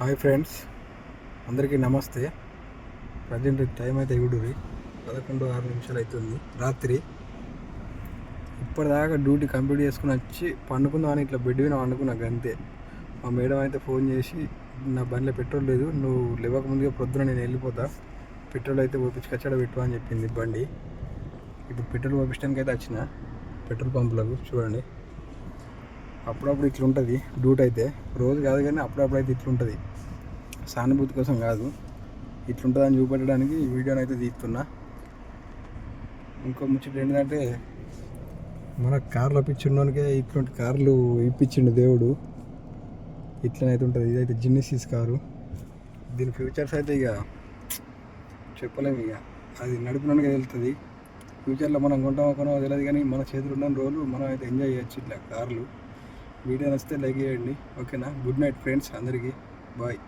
Hi friends అందరికీ నమస్తే. Present time అయితే ఇగుడురి పదకొండు ఆరు నిమిషాలు అవుతుంది రాత్రి. ఇప్పటిదాకా డ్యూటీ కంప్లీట్ చేసుకుని వచ్చి పండుకుందాం అని ఇట్లా బెడ్ మీద పండుకున్నా అంతే మా మేడం అయితే ఫోన్ చేసి నా బండిలో పెట్రోల్ లేదు నువ్వు లేవక ముందుగా ప్రొద్దున నేను వెళ్ళిపోతా. పెట్రోల్ అయితే పోపించి పెట్టు అని చెప్పింది బండి. ఇప్పుడు పెట్రోల్ పంపించడానికి అయితే వచ్చిన పెట్రోల్ పంపులకు చూడండి. అప్పుడప్పుడు ఇట్లుంటుంది డ్యూట్ అయితే. రోజు కాదు కానీ అప్పుడప్పుడు అయితే ఇట్లుంటుంది. సానుభూతి కోసం కాదు. ఇట్లుంటుందని చూపెట్టడానికి ఈ వీడియోని అయితే తీస్తున్నా. ఇంకో ముచ్చట ఏంటంటే మన కార్లో పిచ్చిండోనికే ఇట్లాంటి కార్లు ఇప్పించిండు దేవుడు. ఇట్లనైతే ఉంటుంది. ఇదైతే జిన్నీసీస్ కారు. దీని ఫ్యూచర్స్ అయితే ఇక చెప్పలేము ఇక అది నడిపినానికి తెలుస్తుంది ఫ్యూచర్లో మనం కొంటామో కొనమో తెలియదు కానీ మన చేతులు ఉన్న రోజులు మనం అయితే ఎంజాయ్ చేయొచ్చు ఇట్లా కార్లు. వీడియో నచ్చితే లైక్ చేయండి. ఓకేనా? గుడ్ నైట్ ఫ్రెండ్స్ అందరికీ. బాయ్.